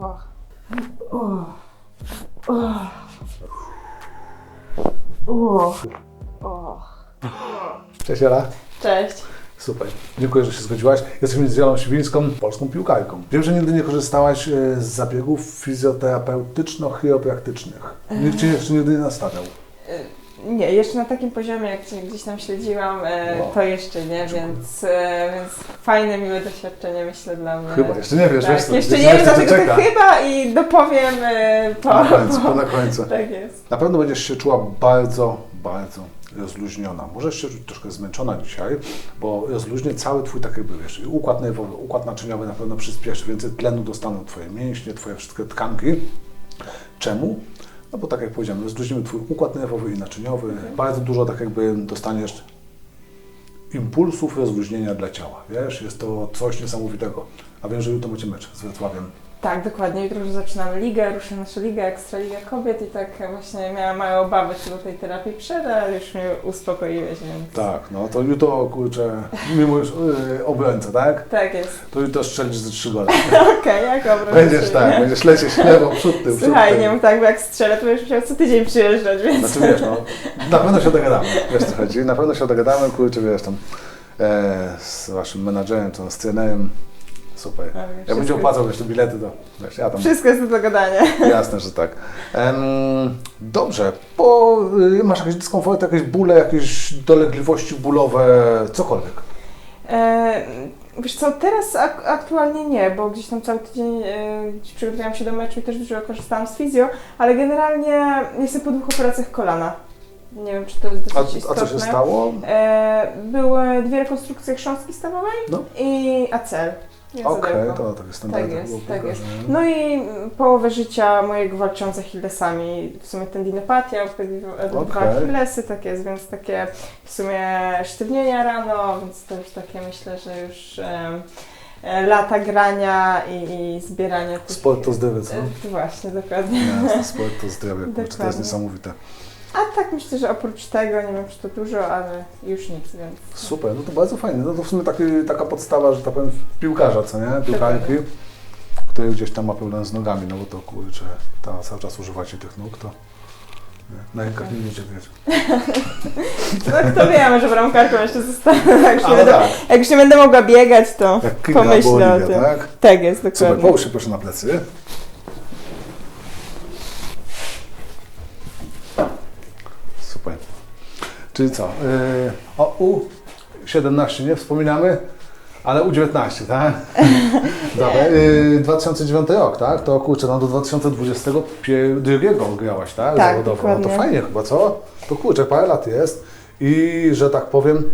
O. O. O. O. Cześć Jara. Cześć. Super. Dziękuję, że się zgodziłaś. Jesteśmy z Jolą Siwińską, polską piłkarką. Wiem, że nigdy nie korzystałaś e, z zabiegów fizjoterapeutyczno-chiropraktycznych. Nikt Cię jeszcze nigdy nie nastawiał. Nie, jeszcze na takim poziomie, jak Cię gdzieś tam śledziłam, e, Wow. to jeszcze nie, więc, e, więc fajne, miłe doświadczenie myślę dla mnie. Chyba, jeszcze nie wiesz, tak, wiesz co, jeszcze wiesz, nie wiem, dlatego to czeka. chyba i dopowiem e, po. Na końcu, po na końcu. Tak jest. Na pewno będziesz się czuła bardzo, bardzo rozluźniona. Możesz się czuć troszkę zmęczona dzisiaj, bo rozluźnie cały Twój tak jakby, wiesz, układ nerwowy, układ naczyniowy na pewno przyspieszy, więcej tlenu dostaną Twoje mięśnie, Twoje wszystkie tkanki. Czemu? No bo tak jak powiedziałem, rozluźnimy Twój układ nerwowy i naczyniowy. Bardzo dużo tak jakby dostaniesz impulsów rozluźnienia dla ciała. Wiesz, jest to coś niesamowitego. A wiem, że jutro macie mecz z Wrocławiem. Tak, dokładnie. Jutro już zaczynamy ligę, ruszy nasza liga, Ekstraliga Kobiet i tak właśnie miałam małe obawy, czy do tej terapii przejdę, ale już mnie uspokoiłeś, więc... Tak, no to jutro, kurczę, mimo już yy, obrońca, tak? Tak jest. To jutro strzelisz ze trzy gole. Okej, jak obraz. Będziesz tak, będziesz lecieć lewą, przód, przód, Słuchaj, nie mów tak, bo jak strzelę, to będziesz musiał co tydzień przyjeżdżać, więc... Znaczy wiesz, no, na pewno się dogadamy, wiesz co chodzi, na pewno się dogadamy, kurczę, wiesz tam, e, z waszym menadżerem, czy z trenerem, super. No, Ja wszystko- ci opłacał jeszcze bilety, to wiesz, ja tam, Wszystko jest do dogadania. jasne, że tak. Em, dobrze, bo y, masz jakieś dyskomforty, jakieś bóle, jakieś dolegliwości bólowe, cokolwiek. E, wiesz co, teraz ak- aktualnie nie, bo gdzieś tam cały tydzień e, przygotowałam się do meczu i też dużo korzystałam z fizjo, ale generalnie jestem po dwóch operacjach kolana. Nie wiem, czy to jest A, dosyć a istotne. co się stało? E, były dwie rekonstrukcje chrząstki stawowej No. i Okej, to tak jest standardem. Tak jest, tak jest. No i połowę życia mojego walczyłam z Achillesami. W sumie tendinopatia, dwa Okej. Achillesy, tak jest, więc takie w sumie sztywnienia rano, więc to już takie myślę, że już em, e, lata grania i, i zbierania tych... Sport to zdrowie, co? E, Właśnie, dokładnie. Jasne, sport to zdrowie, kurczę, to jest Dokładnie. niesamowite. A tak myślę, że oprócz tego, nie wiem czy to dużo, ale już nic, więc... Super, no to bardzo fajnie. No to w sumie taki, taka podstawa, że tak powiem, piłkarza, co nie? Piłkarki, który gdzieś tam ma problem z nogami, no bo to kurczę, ta, cały czas używacie tych nóg, to na rękach nie będziecie grać. No kto wie, może bramkarką jeszcze zostanę. Jak, już nie będę- tak, jak już nie będę mogła biegać, to pomyślę o tym. tak? Tak jest, Super, dokładnie. połóż się proszę na plecy. Super. Czyli co? Yy, o U17 nie wspominamy, ale U19, tak? Dobra. Yy, 2009 rok, tak? To kurczę, no do 2022 grałaś, tak? Tak, Zawodowo. No to fajnie chyba, co? To kurczę, parę lat jest i że tak powiem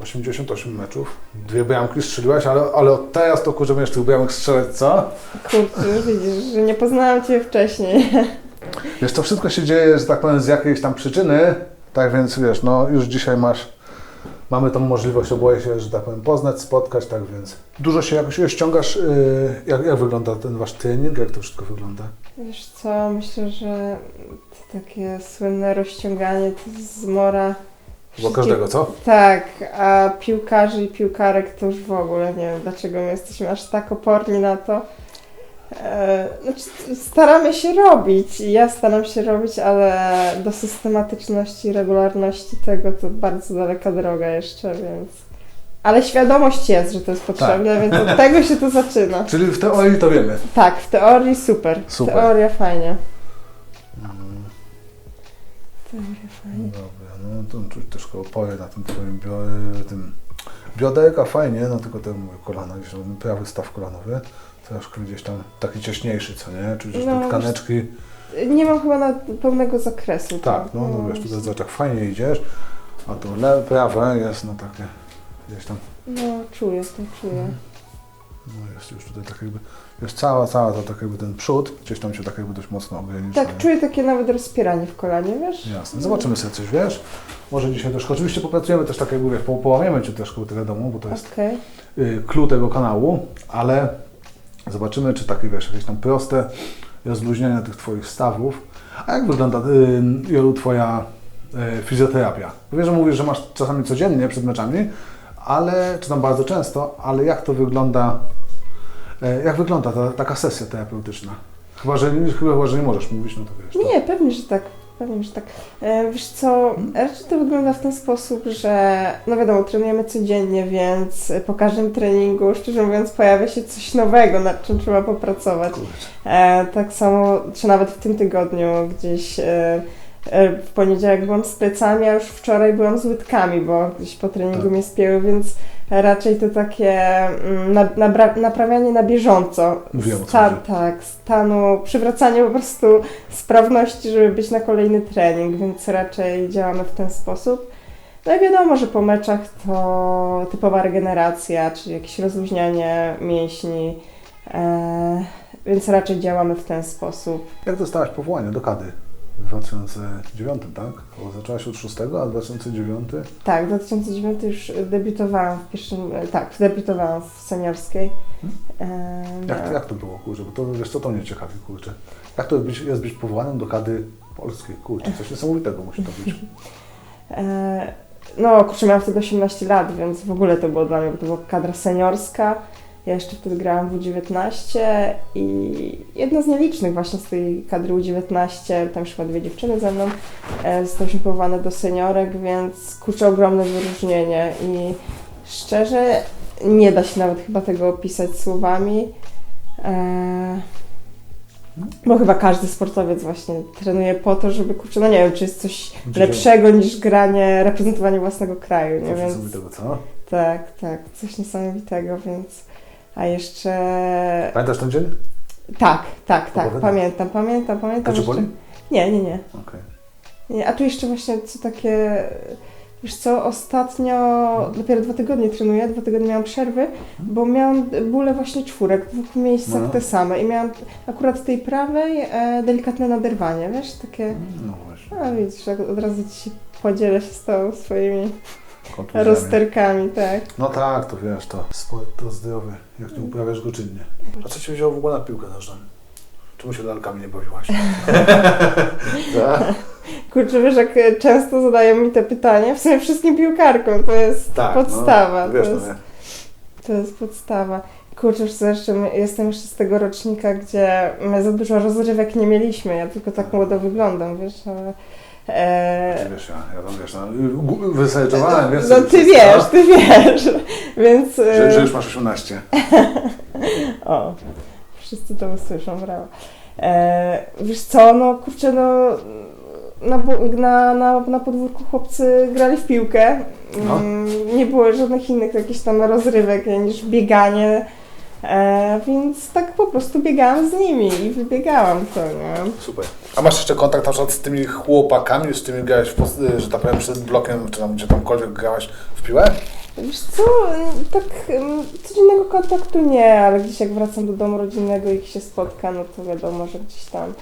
88 meczów, dwie bramki strzeliłaś, ale, ale od teraz to kurczę będziesz tych bramek strzelać, co? Kurczę, widzisz, że nie poznałam Cię wcześniej. Wiesz, to wszystko się dzieje, że tak powiem, z jakiejś tam przyczyny, tak więc wiesz, no już dzisiaj masz, mamy tą możliwość oboje się, że tak powiem, poznać, spotkać, tak więc dużo się jakoś ściągasz, yy, jak, jak wygląda ten wasz trening, jak to wszystko wygląda? Wiesz co, myślę, że to takie słynne rozciąganie to jest zmora. Bo każdego, co? Tak, a piłkarzy i piłkarek to już w ogóle nie wiem, dlaczego my jesteśmy aż tak oporni na to. E, Znaczy, staramy się robić i ja staram się robić, ale do systematyczności, regularności tego to bardzo daleka droga jeszcze, więc... Ale świadomość jest, że to jest potrzebne, więc od tego się to zaczyna. Czyli w teorii to wiemy. Tak, w teorii super. Super. Teoria fajnie. Teoria fajnie. Dobra, no to czuć też opory na tym twoim tym bioderka fajnie, no tylko te mówię, kolana, gdzieś tam prawy staw kolanowy, troszkę gdzieś tam taki ciaśniejszy, co nie? Czuć, że No, te tkaneczki, Nie mam chyba na pełnego zakresu. tak, no, no wiesz, tutaj tak fajnie idziesz, a to lewe, prawe jest no takie, gdzieś tam, No, czuję to, czuję. No jest już tutaj tak jakby, jest cała, cała to tak jakby ten przód, gdzieś tam się tak jakby dość mocno ogranicza. Tak, czuję takie nawet rozpieranie w kolanie, wiesz? Jasne, zobaczymy sobie coś, wiesz, może dzisiaj też, oczywiście popracujemy też tak jakby, wiesz, po, połamiemy Cię też, to wiadomo, bo to jest y, clue tego kanału, ale zobaczymy, czy takie, wiesz, jakieś tam proste rozluźnienia tych Twoich stawów. A jak wygląda, y, Jolu, Twoja y, fizjoterapia? Wiem, że mówisz, że masz czasami codziennie przed meczami, ale, czy tam bardzo często, ale jak to wygląda Jak wygląda ta, taka sesja terapeutyczna? Chyba że, chyba, że nie możesz mówić, no to wiesz. To... Nie, pewnie, że tak. Pewnie, że tak. E, Wiesz co, raczej to wygląda w ten sposób, że no wiadomo, trenujemy codziennie, więc po każdym treningu, szczerze mówiąc, pojawia się coś nowego, nad czym trzeba popracować. Kurczę. E, tak samo, czy nawet w tym tygodniu gdzieś e, e, w poniedziałek byłam z plecami, a już wczoraj byłam z łydkami, bo gdzieś po treningu Tak. mnie spięły, więc raczej to takie mm, na, nabra, naprawianie na bieżąco. Wiem, o co Sta- chodzi. tak, stanu, przywracanie po prostu sprawności, żeby być na kolejny trening, więc raczej działamy w ten sposób. No i wiadomo, że po meczach to typowa regeneracja, czyli jakieś rozluźnianie mięśni, e, więc raczej działamy w ten sposób. Jak dostałaś powołanie do KADY w 2009, tak? Bo zaczęłaś od 6, a 2009? Tak, w 2009 już debiutowałam w pierwszym, e, tak, debiutowałam w seniorskiej. E, Jak, miałam- jak to było, kurczę? Bo to wiesz co, to mnie ciekawi, kurczę. Jak to być, jest być powołanym do KADY polskiej, kurczę? Coś niesamowitego musi to być. E, No, kurczę, miałam wtedy 18 lat, więc w ogóle to było dla mnie, bo to była kadra seniorska. Ja jeszcze wtedy grałam w U19 i jedna z nielicznych właśnie z tej kadry U19, tam już chyba dwie dziewczyny ze mną, e, zostałyśmy powołane do seniorek, więc kurczę, ogromne wyróżnienie i szczerze nie da się nawet chyba tego opisać słowami. E, bo chyba każdy sportowiec właśnie trenuje po to, żeby kurczę, no nie wiem, czy jest coś lepszego niż granie, reprezentowanie własnego kraju, nie? Coś Więc co? tak, tak, coś niesamowitego, więc a jeszcze Pamiętasz ten dzień? tak, tak, tak, Opowiadaj. pamiętam, pamiętam, pamiętam Kocie jeszcze. boli? Nie, nie, nie, Okej. nie. A tu jeszcze właśnie co takie Wiesz co, ostatnio dopiero dwa tygodnie trenuję, dwa tygodnie miałam przerwy, bo miałam bóle właśnie czwórek w dwóch miejscach No. te same i miałam akurat tej prawej e, delikatne naderwanie, wiesz, takie, No właśnie. a widzisz, tak od razu ci podzielę się z tobą swoimi Kontuzjami. rozterkami, tak. No tak, to wiesz, to sport to zdrowy, jak nie uprawiasz go czynnie. A co Cię wzięło w ogóle na piłkę nożną? Czemu się lalkami nie bawiłaś? tak? Kurczę, wiesz, jak często zadają mi te pytania, w sumie wszystkim piłkarkom, to jest Tak, podstawa, No, wiesz, to, no jest, to jest podstawa. Kurczę, zresztą jestem jeszcze z tego rocznika, gdzie my za dużo rozrywek nie mieliśmy, ja tylko tak młodo wyglądam, wiesz, ale... E, Wiesz, ja, ja tam wiesz, no, gu- wysajdżowałem, wiesz, no sobie ty wiesz, ty wiesz, więc... e, Że, że już masz 18. O, wszyscy to usłyszą, brawo. E, wiesz co, no kurczę, no na, na, na, na podwórku chłopcy grali w piłkę. No. Mm, Nie było żadnych innych jakichś tam rozrywek niż bieganie. E, więc tak po prostu biegałam z nimi i wybiegałam to, nie? Super. A masz jeszcze kontakt na przykład z tymi chłopakami, z którymi grałeś, w, pos- że tak powiem, przed blokiem, czy tam gdzie tamkolwiek grałaś w piłę? Wiesz co, tak em, codziennego kontaktu nie, ale gdzieś jak wracam do domu rodzinnego i ich się spotka, no to wiadomo, że gdzieś tam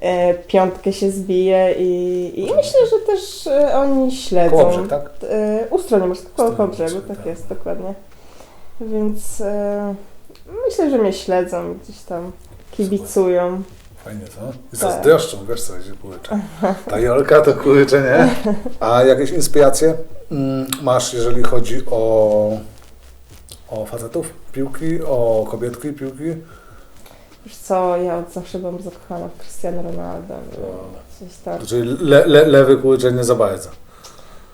e, piątkę się zbije i, i myślę, że też e, oni śledzą. Kołobrzeg, tak? E, u stronie morskie, koło Stronie brzegu, morskiej, tak tak. jest, dokładnie. Więc e, myślę, że mnie śledzą, gdzieś tam kibicują. Fajnie, co? I Tak. zazdroszczą, wiesz co, gdzie kurczę. Ta Jolka to kurczę, nie? A jakieś inspiracje mm, masz, jeżeli chodzi o, o facetów piłki, o kobietki piłki? Wiesz co, ja od zawsze byłam zakochana w Cristiano Ronaldo. Coś tak. Czyli le, le, lewy kurczę nie za bardzo.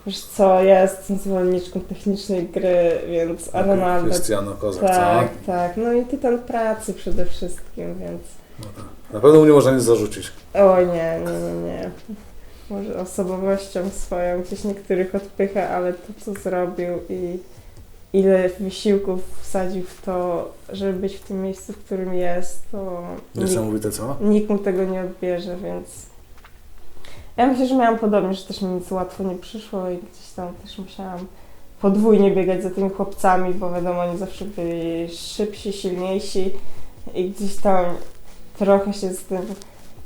Wiesz co, ja jestem zwolenniczką technicznej gry, więc a Ronaldo... Cristiano Kozak, Tak, co? tak. No i tytan pracy przede wszystkim, więc... Na pewno mu nie można nic zarzucić. Oj nie, nie, nie, nie. Może osobowością swoją gdzieś niektórych odpycha, ale to co zrobił i ile wysiłków wsadził w to, żeby być w tym miejscu, w którym jest, to nikt, Niesamowite, co? nikt mu tego nie odbierze, więc ja myślę, że miałam podobnie, że też mi nic łatwo nie przyszło i gdzieś tam też musiałam podwójnie biegać za tymi chłopcami, bo wiadomo, oni zawsze byli szybsi, silniejsi i gdzieś tam trochę się z tym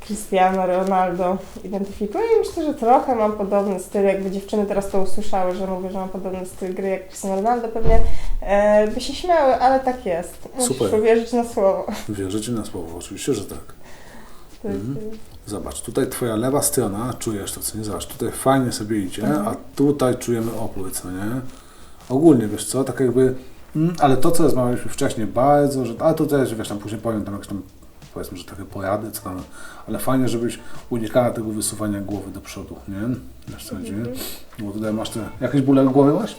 Cristiano Ronaldo identyfikuję i myślę, że trochę mam podobny styl, jakby dziewczyny teraz to usłyszały, że mówię, że mam podobny styl gry jak Cristiano Ronaldo, pewnie e, by się śmiały, ale tak jest. Musisz Super. uwierzyć na słowo. Wierzę Ci na słowo, oczywiście, że tak. Jest, Mhm. Zobacz, tutaj Twoja lewa strona, czujesz to, co nie? Zobacz, tutaj fajnie sobie idzie, Mhm. a tutaj czujemy opływ, co nie? Ogólnie, wiesz co, tak jakby Mm, Ale to, co rozmawialiśmy wcześniej, bardzo, że, ale to też, wiesz, tam później powiem tam jakieś tam, powiedzmy, że takie porady, co tam, ale fajnie, żebyś unikała tego wysuwania głowy do przodu, nie? Wiesz co chodzi? Bo tutaj masz te, jakieś bóle głowy masz?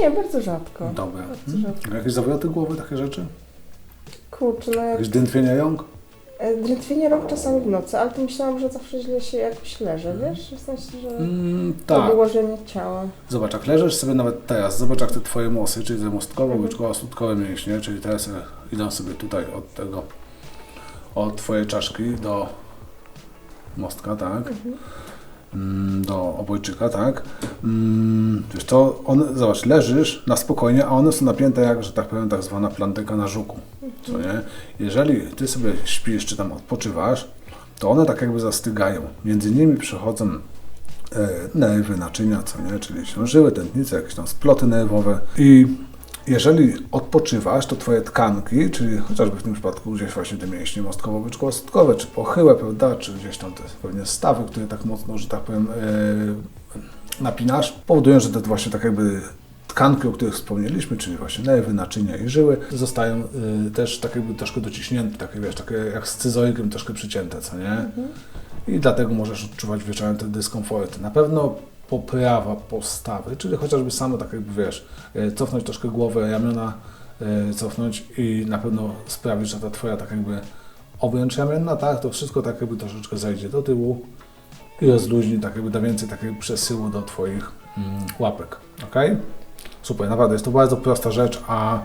Nie, bardzo rzadko. Dobra. Bardzo rzadko. Jakieś zawroty głowy, takie rzeczy? Kurczę, no jak Jakieś drętwienia jąg? e, drętwienie rąk czasami w nocy, ale to myślałam, że zawsze źle się jakoś leży, wiesz? W sensie, że Mm, tak. ułożenie ciała. Zobacz, jak leżysz sobie nawet teraz, zobacz jak te twoje mosy, czyli te mostkowo, łyczkowo, sutkowe mięśnie, czyli teraz e, idą sobie tutaj od tego, od twojej czaszki do mostka, tak? Mm, Do obojczyka, tak? Mm, Wiesz to, zobacz, leżysz na spokojnie, a one są napięte jak, że tak powiem, tak zwana plantyka na żuku, co nie? Jeżeli ty sobie śpisz, czy tam odpoczywasz, to one tak jakby zastygają. Między nimi przechodzą e, nerwy, naczynia, co nie, czyli się żyły, tętnice, jakieś tam sploty nerwowe i jeżeli odpoczywasz, to twoje tkanki, czyli chociażby w tym przypadku gdzieś właśnie te mięśnie mostkowo-byczkowo-sutkowe, czy pochyłe, prawda, czy gdzieś tam te pewnie stawy, które tak mocno, że tak powiem, e, napinasz, powodują, że te właśnie tak jakby tkanki, o których wspomnieliśmy, czyli właśnie nerwy, naczynia i żyły, zostają y, też tak jakby troszkę dociśnięte, takie wiesz, takie jak scyzoikiem troszkę przycięte, co nie? I dlatego możesz odczuwać wieczorem te dyskomforty. Na pewno poprawa postawy, czyli chociażby samo tak jakby wiesz, y, cofnąć troszkę głowę, ramiona, y, cofnąć i na pewno sprawić, że ta twoja tak jakby obręcz ramienna, tak, to wszystko tak jakby troszeczkę zejdzie do tyłu i rozluźni, tak jakby da więcej takiego przesyłu do twoich mm, łapek, ok? Super, naprawdę jest to bardzo prosta rzecz, a,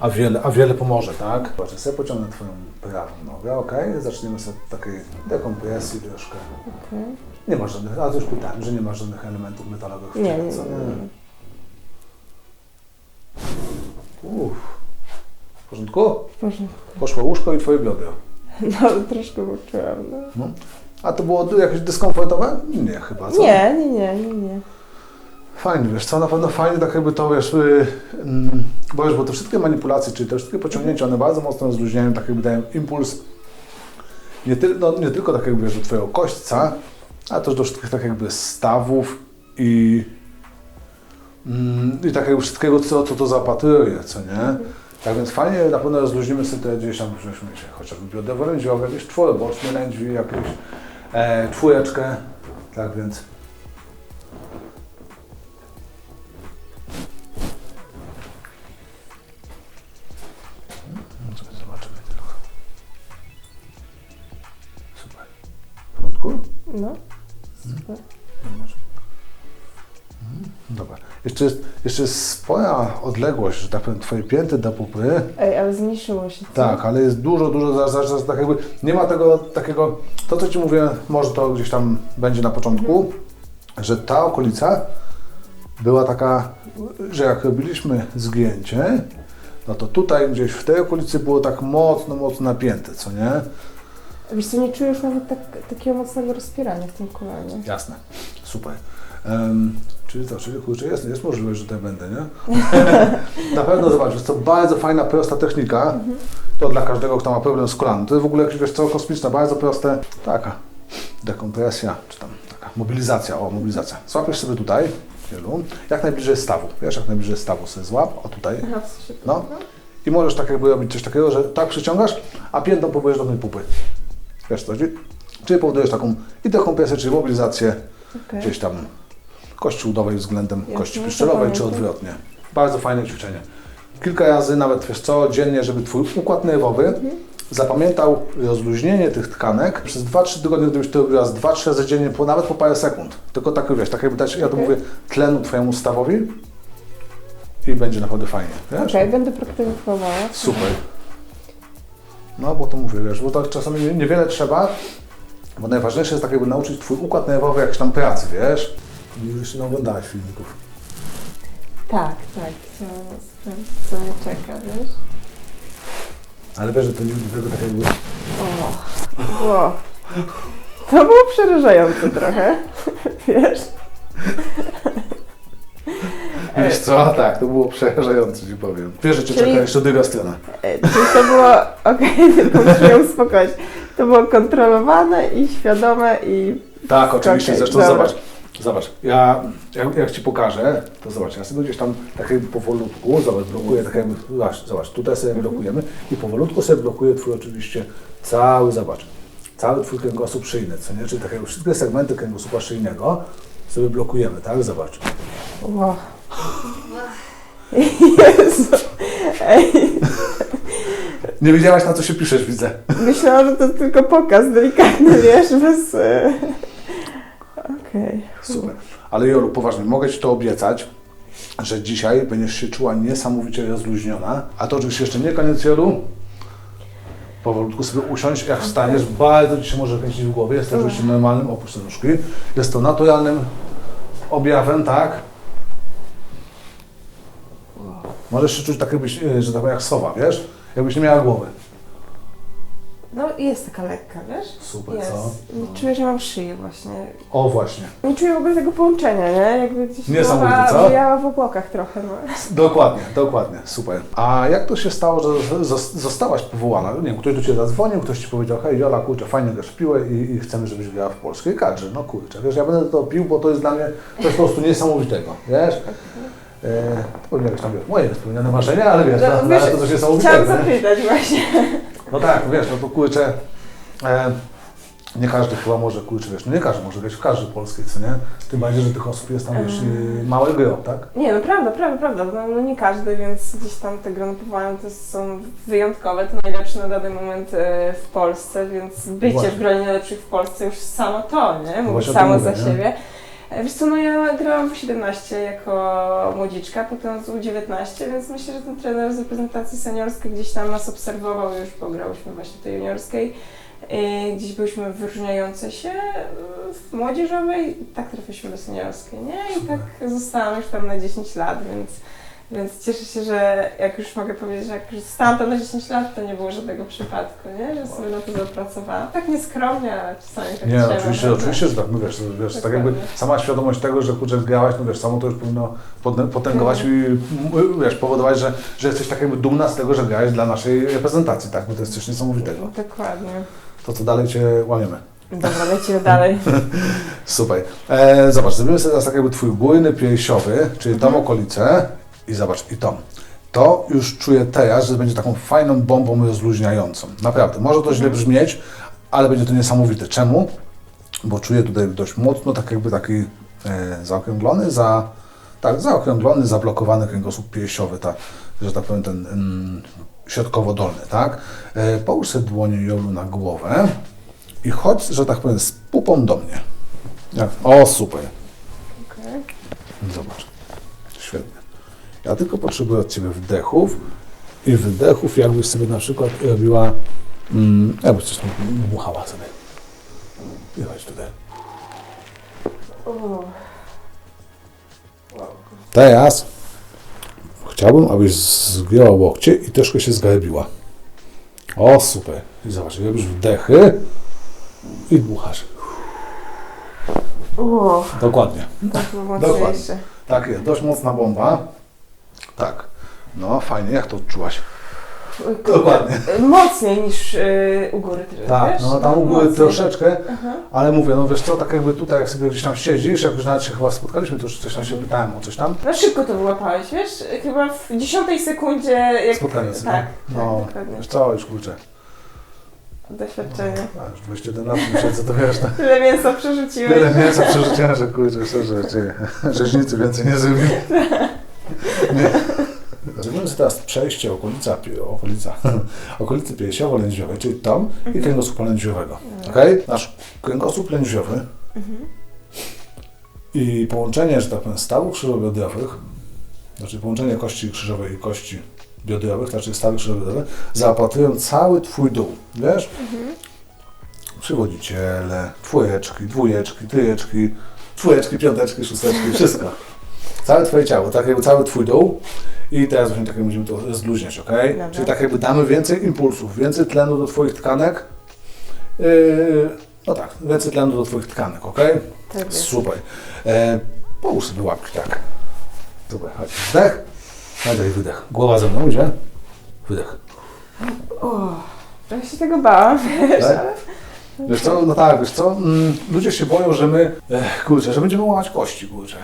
a, wiele, a wiele pomoże, tak? Zobaczę, sobie pociągnę Twoją prawą nogę, ok? Zaczniemy sobie od takiej dekompresji troszkę. Okej. Nie ma żadnych, a to już pytałem, że nie ma żadnych elementów metalowych w ciele, nie, co? nie, nie. Uff. W porządku? W porządku. Poszło łóżko i Twoje biodro. No, troszkę poczułam, no. No. A to było jakieś dyskomfortowe? Nie, chyba, co? Nie, nie, nie, nie, nie. Fajnie, wiesz co, na pewno fajnie tak jakby to, wiesz, yy, bo wiesz, bo te wszystkie manipulacje, czyli te wszystkie pociągnięcia, one bardzo mocno rozluźniają, tak jakby dają impuls nie, ty, no, nie tylko tak jakby, wiesz, do Twojego kośćca, ale też do wszystkich tak jakby stawów i, mm, i takiego wszystkiego, co, co to zapatruje, co nie? Tak więc fajnie na pewno rozluźnimy sobie te gdzieś tam, się chociażby biodowe lędźwiowe, jakieś czworoboczne lędźwi, jakieś e, czwóreczkę, tak więc jeszcze spora odległość, że tak powiem, Twoje pięty do pupy. Ej, ale zmniejszyło się. co? Tak, ale jest dużo, dużo, zaraz, zaraz, tak jakby nie ma tego takiego, to co Ci mówię, może to gdzieś tam będzie na początku, że ta okolica była taka, że jak robiliśmy zgięcie, no to tutaj gdzieś w tej okolicy było tak mocno, mocno napięte, co nie? Wiesz co, nie czuję już nawet tak, takiego mocnego rozpierania w tym kolanie. Jasne, super. Um, czyli to, czyli kurczę, jest, jest możliwość, że tutaj będę, nie? Na pewno zobacz, jest to bardzo fajna, prosta technika. To dla każdego, kto ma problem z kolanem. To jest w ogóle jakieś, wiesz co, kosmiczne, bardzo proste. Taka dekompresja, czy tam taka mobilizacja, o, mobilizacja. Złapiesz sobie tutaj, wielu, jak najbliżej stawu. Wiesz, jak najbliżej stawu sobie złap, o tutaj. Sensie No. I możesz tak jakby robić coś takiego, że tak przyciągasz, a piętą próbujesz do tej pupy. Wiesz co? Czyli powodujesz taką i dekompresję, czyli mobilizację Okej. gdzieś tam kości udowej względem kości piszczelowej, czy odwrotnie. Bardzo fajne ćwiczenie. Kilka razy, nawet wiesz co, dziennie, żeby Twój układ nerwowy Mhm. zapamiętał rozluźnienie tych tkanek przez 2-3 tygodnie, gdybyś to robił raz 2-3 razy dziennie, po, nawet po parę sekund. Tylko tak, wiesz, tak jakby dać, ja to mówię, tlenu Twojemu stawowi i będzie naprawdę fajnie? Okej, będę praktykowała. Super. No, bo to mówię, wiesz, bo tak czasami nie- niewiele trzeba, bo najważniejsze jest tak jakby nauczyć Twój układ nerwowy jakiejś tam pracy, wiesz? I jeszcze nie oglądałeś filmików. Tak, tak. Chciałam sprawdzić, co mnie czeka, wiesz? Ale wiesz, że to nigdy tego tak jakby... O, wow. To było przerażające trochę, wiesz? Wiesz co? Tak, to było przerażające, Ci powiem. Wiesz, że Cię Czyli- czeka jeszcze druga strona. E, Czyli to było, okej, tylko muszę ją uspokoić. To było kontrolowane i świadome i Tak, oczywiście, Okej, zresztą dobra. zobacz. Zobacz, ja jak, jak Ci pokażę, to zobacz, ja sobie gdzieś tam tak jakby powolutku, zobacz, blokuję, tak jakby, zobacz, zobacz, tutaj sobie blokujemy i powolutku sobie blokuję Twój oczywiście cały, zobacz, cały Twój kręgosłup szyjny, co nie? Czyli tak jakby wszystkie segmenty kręgosłupa szyjnego sobie blokujemy, tak? Zobacz. Wow. Jezu. Ej, Nie wiedziałaś na co się piszesz, widzę. myślałam, że to tylko pokaz delikatny, wiesz, bez... e, Okej. Super. Ale Jolu, poważnie, mogę Ci to obiecać, że dzisiaj będziesz się czuła niesamowicie rozluźniona, a to oczywiście jeszcze nie koniec Jolu. Powolutku sobie usiąść, jak wstaniesz, bardzo Ci się może kręcić w głowie, jest to oczywiście normalnym, opuść te nóżki, jest to naturalnym objawem, tak? Możesz się czuć tak jakbyś, e, że tak powiem, jak sowa, wiesz? Jakbyś nie miała głowy. No jest taka lekka, wiesz? Super, Jest. co? Nie czuję, że mam szyję właśnie. O, właśnie. Nie czuję w ogóle tego połączenia, nie? Jakby gdzieś Niesamowite, co? bujała w obłokach trochę, no. Dokładnie, dokładnie, super. A jak to się stało, że zos- zostałaś powołana? Nie wiem, ktoś do Ciebie zadzwonił, ktoś Ci powiedział, hej Jola, kurczę, fajnie grasz w piłę i, i chcemy, żebyś grała w polskiej kadrze. No kurczę, wiesz, ja będę to pił, bo to jest dla mnie coś po prostu niesamowitego, wiesz? E, to pewnie jakieś tam wiesz, moje spełnione marzenia, ale wiesz, No, no, wiesz, to coś Chciałam niesamowitego. nie? zapytać właśnie. No tak, wiesz, no to kurczę, e, nie każdy chyba może, kurczę, wiesz, no nie każdy może grać w każdej polskiej, co nie? Tym bardziej, że tych osób jest tam już Mm. y, małe gro, tak? Nie, no prawda, prawda, prawda. No, no nie każdy, więc gdzieś tam te grona powołań to są wyjątkowe, to najlepsze na dany moment e, w Polsce, więc bycie Właśnie. w gronie najlepszych w Polsce już samo to, nie? Mówi właśnie o samo za mówię, nie? siebie. E, Wiesz co, no ja grałam w 17 jako młodziczka, potem z U19, więc myślę, że ten trener z reprezentacji seniorskiej gdzieś tam nas obserwował już, bo grałyśmy właśnie tej juniorskiej. E, Gdzieś byliśmy wyróżniające się w młodzieżowej tak trafiliśmy do seniorskiej, nie? I tak zostałam już tam na 10 lat, więc, więc cieszę się, że jak już mogę powiedzieć, że jak już zostałam tam na 10 lat, to nie było żadnego przypadku, nie? Że sobie na to zapracowałam. Tak nieskromnie, ale czasami tak Nie, trzeba, oczywiście, prawda? oczywiście, że tak, no wiesz, wiesz tak jakby sama świadomość tego, że kurczę grałaś, no wiesz, samo to już powinno potę- potęgować i m, wiesz, powodować, że, że jesteś tak jakby dumna z tego, że grałeś dla naszej reprezentacji, tak, bo to jest coś niesamowitego. Dokładnie. To co dalej Cię łamiemy. Dobra, lecimy dalej. Super. E, zobacz, zrobimy sobie teraz tak jakby Twój górny piersiowy, czyli tą Mhm. I zobacz, i tą. To już czuję teraz, że będzie taką fajną bombą rozluźniającą. Naprawdę. Może to źle Mhm. brzmieć, ale będzie to niesamowite. Czemu? Bo czuję tutaj dość mocno tak jakby taki e, zaokrąglony, za, tak, zaokrąglony, zablokowany kręgosłup piersiowy, ta, że tak powiem ten mm, środkowo-dolny, tak? E, połóż sobie dłonie Jolu na głowę i chodź, że tak powiem, z pupą do mnie. O, super. Okej. Zobacz. Ja tylko potrzebuję od Ciebie wdechów i wydechów, jakbyś sobie na przykład robiła, mm, jakbyś coś tam dmuchała sobie. I chodź tutaj. Teraz chciałbym, abyś zgięła łokcie i troszkę się zgarbiła. O, super. I zobacz, robisz wdechy i dmuchasz. o, Dokładnie. było Dokładnie. mocniejsze. Tak jest, dość mocna bomba. Tak. No, fajnie, jak to odczułaś? Dokładnie. Mocniej niż y, u góry, ty- Tak, wiesz? no tam u góry Mocniej. troszeczkę, Aha. ale mówię, no wiesz co, tak jakby tutaj, jak sobie gdzieś tam siedzisz, jak już nawet się chyba spotkaliśmy, to już coś tam się pytałem o coś tam. No szybko to wyłapałeś, wiesz? Chyba w dziesiątej sekundzie jak... Spotkanie sobie. Tak, No, tak, dokładnie. wiesz co, już kurczę. Doświadczenie. A, już 21 lat miesięcy, to wiesz, tak. Tyle mięsa przerzuciłeś. Tyle mięsa przerzuciłem, że kurczę, szczerze, czy rzeźnicy więcej nie zrobił. Nie. Zrobimy teraz przejście okolica, okolica, okolicy piersiowo-lędźwiowej, czyli tam i kręgosłupa lędźwiowego. Okay? Nasz kręgosłup lędźwiowy i połączenie, że tak powiem, stawów krzyżobiodrowych, znaczy połączenie kości krzyżowej i kości biodrowych, znaczy stawy krzyżobiodrowe, zaopatrują cały Twój dół, wiesz? Przywodziciele, dwójeczki, dwójeczki, trójeczki, czwóreczki, piąteczki, szósteczki, wszystko. Całe Twoje ciało, tak jakby cały Twój dół. I teraz właśnie tak jak będziemy to zluźniać, ok? Dobra. Czyli tak jakby damy więcej impulsów, więcej tlenu do Twoich tkanek. Yy, no tak, więcej tlenu do Twoich tkanek, ok? Tak jest. Super. E, połóż sobie łapki, tak. Super, chodź. Wdech. I wydech. Głowa ze mną, idzie? Wydech. O, trochę się tego bałam, wiesz, Tak? ale Wiesz co, no tak, wiesz co, mm, ludzie się boją, że my, ech, kurczę, że będziemy łamać kości, kurczę.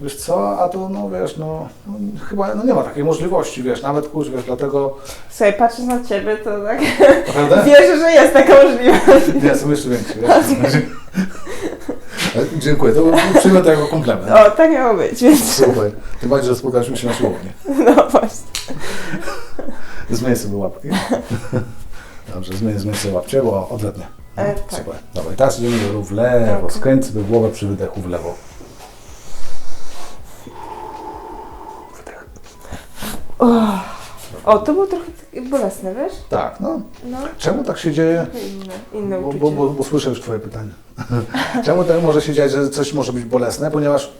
Wiesz co, a to, no wiesz, no, no chyba no nie ma takiej możliwości, wiesz, nawet, kurczę, wiesz, dlatego, Słuchaj, patrząc na ciebie, to tak naprawdę? wierzę, że jest taka możliwość. Nie, są jeszcze więksi, wiesz. Dziękuję, to przyjmę to jako komplement. O, tak miało być, więc Super. Tym bardziej, że spotkaliśmy się na siłowni. no właśnie. Zmień sobie łapki. Dobrze, zmień, zmień sobie łapcie, bo odletnie. E, tak. Super. Dobra, teraz idziemy w lewo. Tak. Skręć sobie głowę przy wydechu w lewo. O, to było trochę bolesne, wiesz? Tak, no. No, Czemu tak się dzieje? inne, inne Bo, bo, bo, bo słyszę już Twoje pytanie. Czemu tak może się dziać, że coś może być bolesne? Ponieważ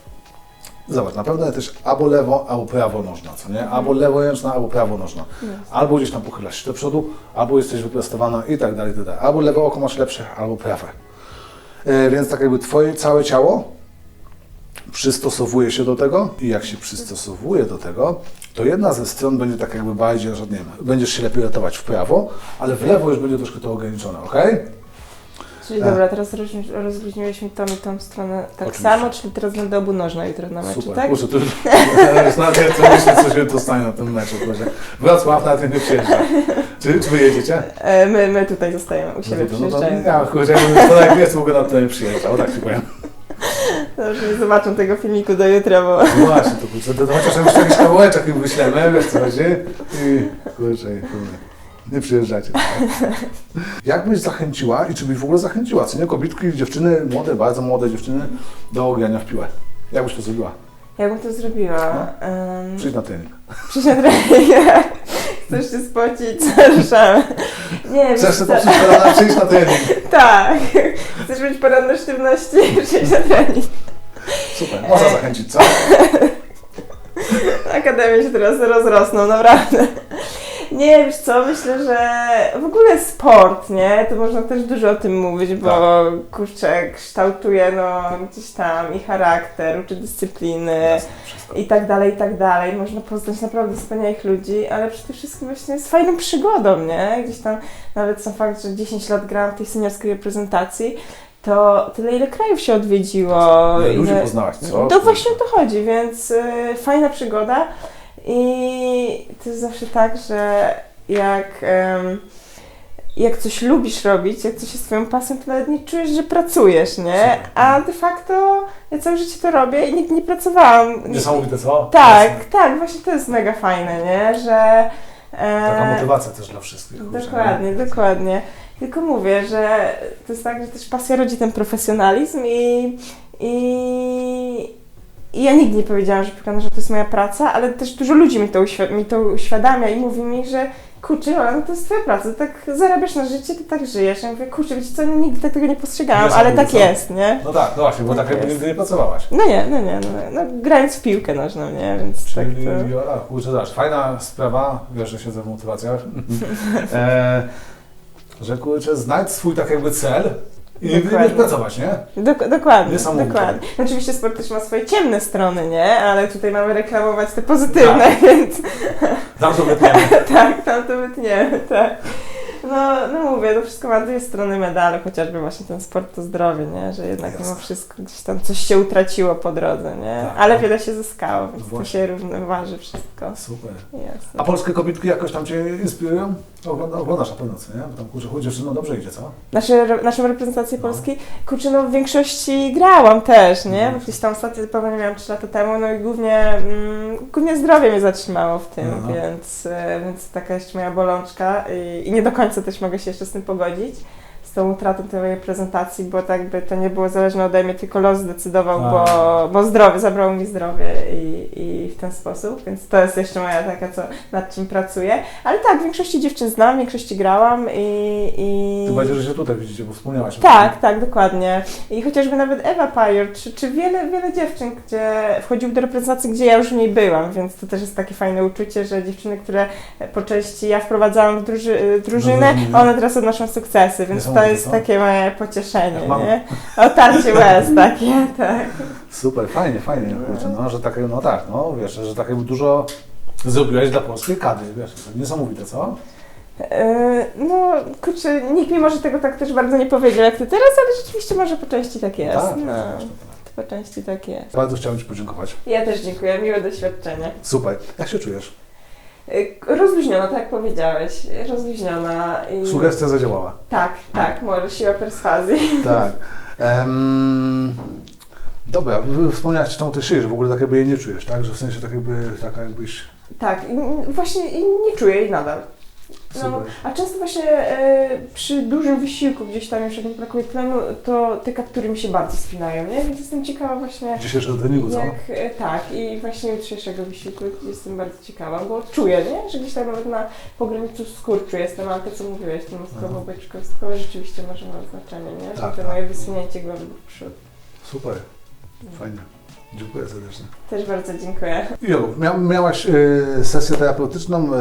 zobacz, na pewno też albo lewo, albo prawo nożna, co nie? Albo lewojęczna, albo prawonożna. Jasne. Albo gdzieś tam pochylasz się do przodu, albo jesteś wyprostowana i tak dalej, i tak dalej. Albo lewe oko masz lepsze, albo prawe. E, więc tak jakby Twoje całe ciało przystosowuje się do tego i jak się przystosowuje do tego, to jedna ze stron będzie tak jakby bardziej, że nie wiem, będziesz się lepiej ratować w prawo, ale w lewo już będzie troszkę to ograniczone, ok? Czyli Tak. dobra, teraz rozluźni- rozluźniłeś mi tą i tą stronę tak Oczywiście. samo, czyli teraz będę obunożna jutro na meczu, Super. tak? Kurczę, to już nawet co myślę, co się to stanie na tym meczu. Kurczę. Wrocław nawet nie przyjeżdża. Czy, czy wy jedziecie? E, my, my tutaj zostajemy, u siebie no no to, przyjeżdżają. ja, kurczę, to jak jest, mogę na to nie przyjeżdżał, tak ci powiem. Dobrze, nie zobaczą tego filmiku do jutra, bo... No właśnie, to kurczę, to, to chociaż jeszcze jakiś kawałeczek im wyślemy, wiesz co chodzi? I kurczę, kurde, nie przyjeżdżacie. Jak byś zachęciła i czy byś w ogóle zachęciła, co nie, kobietki, dziewczyny, młode, bardzo młode dziewczyny do grania w piłę? Jak byś to zrobiła? Jak bym to zrobiła? No. Um, Przyjdź na trening. Przyjść na trening. Chcesz się spocić, ruszamy. Nie, Chcesz sobie popsuć kolana, przyjść na trening. Tak. Chcesz mieć poranne sztywności, przyjść na trening. Super, można zachęcić, co? Akademie się teraz rozrosną, naprawdę. Nie, wiesz co, myślę, że w ogóle sport, nie? To można też dużo o tym mówić, bo kurczę, kształtuje no gdzieś tam i charakter, uczy dyscypliny Jasne, i tak dalej, i tak dalej. Można poznać naprawdę wspaniałych ludzi, ale przede wszystkim właśnie jest fajną przygodą, nie? Gdzieś tam nawet sam fakt, że 10 lat grałam w tej seniorskiej reprezentacji, to tyle ile krajów się odwiedziło. Ile ludzi ile- poznałaś, co? to właśnie o to chodzi, więc y, fajna przygoda i to jest zawsze tak, że jak, jak coś lubisz robić, jak coś jest twoją pasją, to nawet nie czujesz, że pracujesz, nie? A de facto ja całe życie to robię i nigdy nie pracowałam. Niesamowite, co? Tak, Jasne. tak, właśnie to jest mega fajne, nie? Że... e, Taka motywacja też dla wszystkich. nie? Dokładnie, dokładnie. Tylko mówię, że to jest tak, że też pasja rodzi ten profesjonalizm i, i, i ja nigdy nie powiedziałam, że piłka że to jest moja praca, ale też dużo ludzi mi to, uświ- mi to uświadamia i mówi mi, że kurczę, Jola, no to jest twoja praca, ty tak zarabiasz na życie, ty tak żyjesz. Ja mówię, kurczę, wiecie co, nigdy tak tego nie postrzegałam, ale tak co? jest, nie? No tak, no właśnie, bo Tak tak jakby jest. nigdy nie pracowałaś. No nie, no nie, no, no grając w piłkę nożną, nie, więc Czyli, tak to... Jola, kurczę, zobacz, fajna sprawa, wiesz, że siedzę w motywacjach, e, że kurczę, znajdź swój tak jakby cel i Dokładnie. pracować, nie? Dok- dokładnie, dokładnie. Oczywiście sport też ma swoje ciemne strony, nie? Ale tutaj mamy reklamować te pozytywne, Tak. więc Tam to wytniemy. tak, tam to wytniemy, tak. No, no mówię, to wszystko ma dwie strony medalu, chociażby właśnie ten sport to zdrowie, nie? Że jednak Jasne. mimo wszystko gdzieś tam coś się utraciło po drodze, nie? Tak. Ale wiele się zyskało, więc to Właśnie. się równoważy wszystko. Super. Jasne. A polskie kobietki jakoś tam Cię inspirują? Ogląda, oglądasz na pewno, co nie? Bo tam kurczę, chodzi, dziewczyno dobrze idzie, co? Nasze, naszą reprezentację No. Polski, kurczę, no w większości grałam też, nie? No. Bo gdzieś tam ostatnio pewnie miałam 3 lata temu, no i głównie, mm, głównie zdrowie mnie zatrzymało w tym, No. więc, e, więc taka jeszcze moja bolączka i, i nie do końca też mogę się jeszcze z tym pogodzić. Tą utratą tej mojej prezentacji, bo tak by to nie było zależne ode mnie, tylko los zdecydował, bo, A. bo zdrowie, zabrało mi zdrowie i, i w ten sposób, więc to jest jeszcze moja taka, co, nad czym pracuję. Ale tak, w większości dziewczyn znam, w większości grałam i... i... Ty bardziej, że się tutaj widzicie, bo wspomniałaś. o Tak, tak, dokładnie. I chociażby nawet Ewa Pajor, czy, czy wiele, wiele dziewczyn, gdzie wchodziły do reprezentacji, gdzie ja już w niej byłam, więc to też jest takie fajne uczucie, że dziewczyny, które po części ja wprowadzałam w druży, drużynę, Mhm. one teraz odnoszą sukcesy, więc to Niesamowite, jest co? takie moje pocieszenie, Jak mam- nie? Otarcie łez takie, tak. Super, fajnie, fajnie, kurczę, no, że tak, no tak, no wiesz, że tak jakby dużo zrobiłaś dla polskiej kadry, wiesz, to niesamowite, co? E, No, kurczę, nikt mi może tego tak też bardzo nie powiedział jak ty teraz, ale rzeczywiście może po części tak jest. Tak, no, tak, tak. po części tak jest. Bardzo chciałem Ci podziękować. Ja też dziękuję, miłe doświadczenie. Super. Jak się czujesz? E, Rozluźniona, tak jak powiedziałeś, rozluźniona. I... Sugestia zadziałała. Tak, tak, może siła perswazji. Tak. Em, dobra, wspomniałaś, że tą ty szyjesz, w ogóle tak jakby jej nie czujesz, tak? Że w sensie tak jakby, taka jakbyś... Tak, i właśnie i nie czuję jej nadal. No, a często właśnie e, przy dużym wysiłku gdzieś tam już jak mi brakuje tlenu, to te kaptury mi się bardzo spinają, nie? Więc jestem ciekawa właśnie Dzisiejszego treningu, co? jak, e, tak i właśnie jutrzejszego wysiłku jestem bardzo ciekawa, bo czuję, nie? Że gdzieś tam nawet na pograniczu skurczu jestem, ale to co mówiłeś, to mózgowo beczkowskowe rzeczywiście może ma znaczenie, nie? Że Tak, to tak. moje wysunięcie głowy w przód. Super. Fajnie. Dziękuję serdecznie. Też bardzo dziękuję. Jolu, mia, miałaś y, sesję terapeutyczną, y,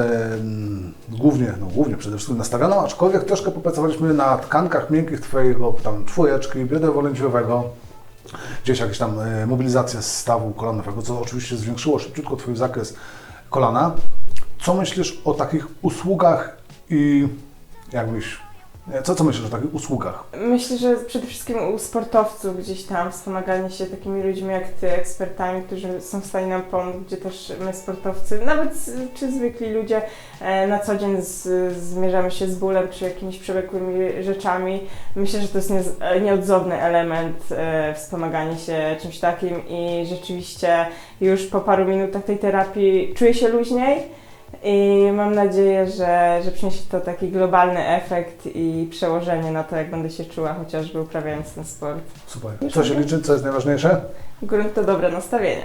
głównie, no głównie przede wszystkim nastawioną, aczkolwiek troszkę popracowaliśmy na tkankach miękkich Twojego tam czwóreczki, biodra wolędziowego, gdzieś jakieś tam y, mobilizacja stawu kolanowego, co oczywiście zwiększyło szybciutko Twój zakres kolana. Co myślisz o takich usługach i jakbyś, co, co myślisz o takich usługach? Myślę, że przede wszystkim u sportowców gdzieś tam wspomaganie się takimi ludźmi jak ty, ekspertami, którzy są w stanie nam pomóc, gdzie też my sportowcy, nawet czy zwykli ludzie e, na co dzień z, zmierzamy się z bólem czy jakimiś przewlekłymi rzeczami. Myślę, że to jest nie, e, nieodzowny element e, wspomaganie się czymś takim i rzeczywiście już po paru minutach tej terapii czuję się luźniej. I mam nadzieję, że, że przyniesie to taki globalny efekt i przełożenie na to, jak będę się czuła, chociażby uprawiając ten sport. Super. Co się liczy, co jest najważniejsze? Grunt to dobre nastawienie.